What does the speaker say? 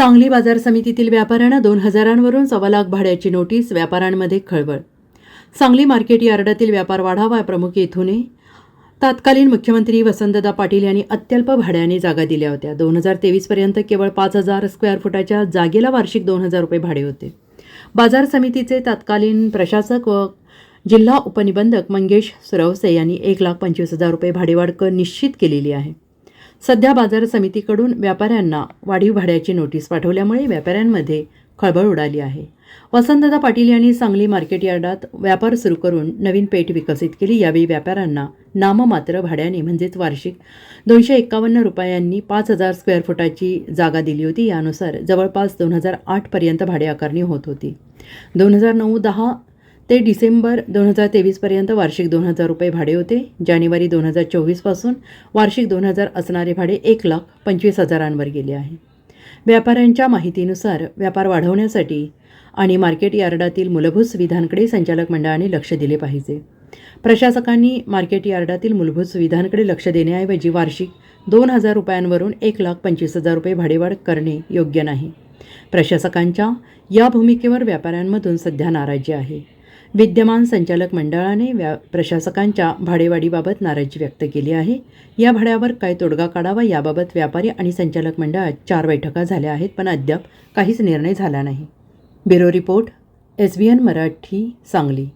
सांगली बाजार समितीतील व्यापाऱ्यांना दोन हजारांवरून सव्वा लाख भाड्याची नोटीस व्यापाऱ्यांमध्ये खळबळ. सांगली मार्केट यार्डातील व्यापार वाढावा प्रमुख येथूनही तत्कालीन मुख्यमंत्री वसंतदा पाटील यांनी अत्यल्प भाड्याने जागा दिल्या होत्या. दोन हजार तेवीसपर्यंत केवळ पाच हजार स्क्वेअर फुटाच्या जागेला वार्षिक दोन हजार रुपये भाडे होते. बाजार समितीचे तत्कालीन प्रशासक व जिल्हा उपनिबंधक मंगेश सुरवसे यांनी एक लाख पंचवीस हजार रुपये भाडेवाढ कर निश्चित केलेली आहे. सध्या बाजार समितीकडून व्यापाऱ्यांना वाढीव भाड्याची नोटीस पाठवल्यामुळे व्यापाऱ्यांमध्ये खळबळ उडाली आहे. वसंतदा पाटील यांनी सांगली मार्केट यार्डात व्यापार सुरू करून नवीन पेठ विकसित केली. यावेळी व्यापाऱ्यांना नाममात्र भाड्याने म्हणजेच वार्षिक दोनशे एक्कावन्न रुपयांनी पाच हजार स्क्वेअर फुटाची जागा दिली होती. यानुसार जवळपास दोन हजार आठपर्यंत भाडे आकारणी होत होती. दोन हजार नऊ दहा ते डिसेंबर दोन हजार तेवीसपर्यंत वार्षिक दोन हजार रुपये भाडे होते. जानेवारी दोन हजार चोवीसपासून वार्षिक दोन हजार असणारे भाडे एक लाख पंचवीस हजारांवर गेले आहे. व्यापाऱ्यांच्या माहितीनुसार व्यापार वाढवण्यासाठी आणि मार्केट यार्डातील मूलभूत सुविधांकडे संचालक मंडळाने लक्ष दिले पाहिजे. प्रशासकांनी मार्केट यार्डातील मूलभूत सुविधांकडे लक्ष देण्याऐवजी वार्षिक दोन हजार रुपयांवरून एक लाख पंचवीस हजार रुपये भाडेवाढ करणे योग्य नाही. प्रशासकांच्या या भूमिकेवर व्यापाऱ्यांमधून सध्या नाराजी आहे. विद्यमान संचालक मंडळाने व्या प्रशासकांच्या भाडेवाढीबाबत नाराजी व्यक्त केली आहे. या भाड्यावर काय तोडगा काढावा याबाबत व्यापारी आणि संचालक मंडळात चार बैठका झाल्या आहेत पण अद्याप काहीच निर्णय झाला नाही. Bureau report S B N Marathi Sangli.